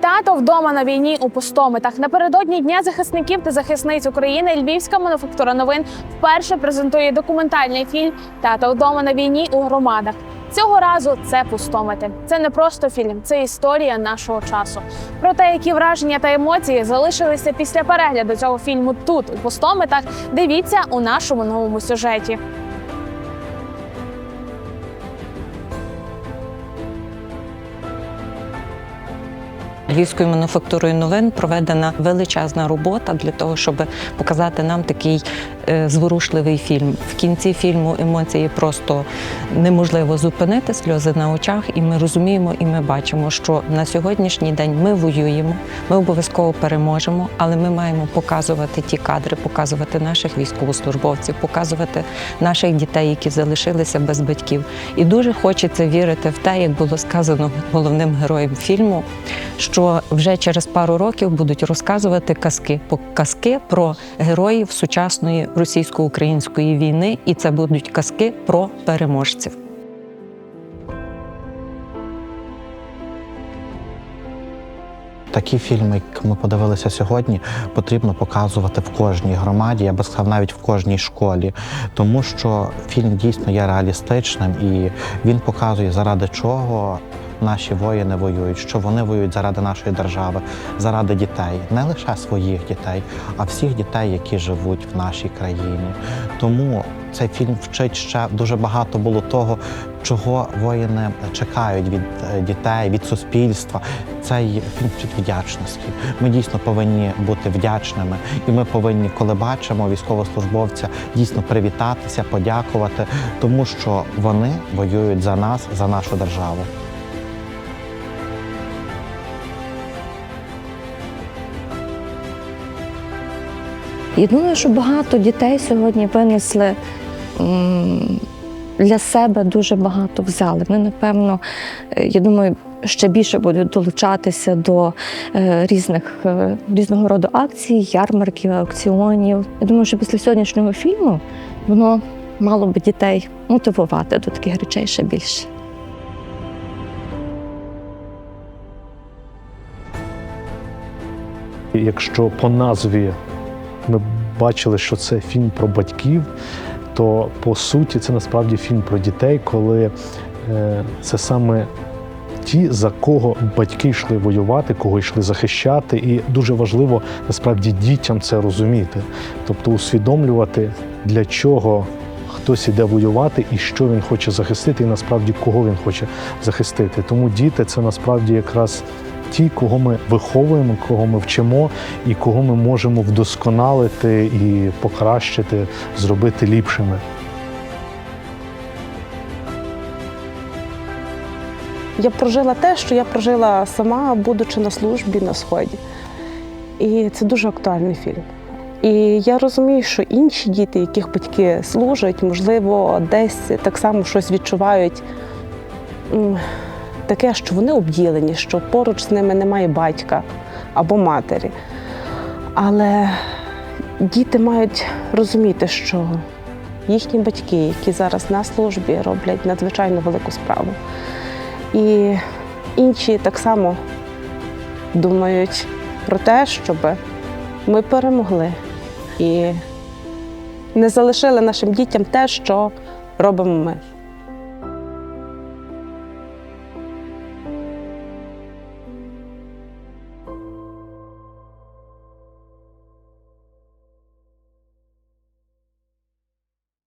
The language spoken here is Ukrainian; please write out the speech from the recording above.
Тато вдома на війні у пустомитах. Напередодні дня захисників та захисниць України Львівська мануфактура новин вперше презентує документальний фільм Тато вдома на війні у громадах. Цього разу це пустомити. Це не просто фільм, це історія нашого часу. Про те, які враження та емоції залишилися після перегляду цього фільму тут, у пустомитах, дивіться у нашому новому сюжеті. Львівською мануфактурою новин проведена величезна робота для того, щоб показати нам такий зворушливий фільм. В кінці фільму емоції просто неможливо зупинити, сльози на очах, і ми розуміємо, і ми бачимо, що на сьогоднішній день ми воюємо, ми обов'язково переможемо, але ми маємо показувати ті кадри, показувати наших військовослужбовців, показувати наших дітей, які залишилися без батьків. І дуже хочеться вірити в те, як було сказано головним героєм фільму, що вже через пару років будуть розказувати казки, казки про героїв сучасної російсько-української війни, і це будуть казки про переможців. Такі фільми, як ми подивилися сьогодні, потрібно показувати в кожній громаді, я би сказав, навіть в кожній школі, тому що фільм дійсно є реалістичним і він показує, заради чого наші воїни воюють, що вони воюють заради нашої держави, заради дітей, не лише своїх дітей, а всіх дітей, які живуть в нашій країні. Тому цей фільм вчить ще дуже багато було того, чого воїни чекають від е, дітей, від суспільства. Цей фільм вчить вдячності. Ми дійсно повинні бути вдячними, і ми повинні, коли бачимо військовослужбовця, дійсно привітатися, подякувати, тому що вони воюють за нас, за нашу державу. Я думаю, що багато дітей сьогодні винесли для себе дуже багато взяли. Вони, напевно, е, я думаю, ще більше будуть долучатися до е, різних е, різного роду акцій, ярмарків, аукціонів. Я думаю, що після сьогоднішнього фільму воно мало би дітей мотивувати до таких речей ще більше. Якщо по назві ми бачили, що це фільм про батьків, то по суті це насправді фільм про дітей, коли е, це саме ті, за кого батьки йшли воювати, кого йшли захищати. І дуже важливо насправді дітям це розуміти, тобто усвідомлювати, для чого хтось іде воювати і що він хоче захистити, і насправді кого він хоче захистити. Тому діти це насправді якраз ті, кого ми виховуємо, кого ми вчимо, і кого ми можемо вдосконалити і покращити, зробити ліпшими. Я прожила те, що я прожила сама, будучи на службі на сході. І це дуже актуальний фільм. І я розумію, що інші діти, яких батьки служать, можливо, десь так само щось відчувають таке, що вони обділені, що поруч з ними немає батька або матері. Але діти мають розуміти, що їхні батьки, які зараз на службі, роблять надзвичайно велику справу. І інші так само думають про те, щоб ми перемогли і не залишили нашим дітям те, що робимо ми.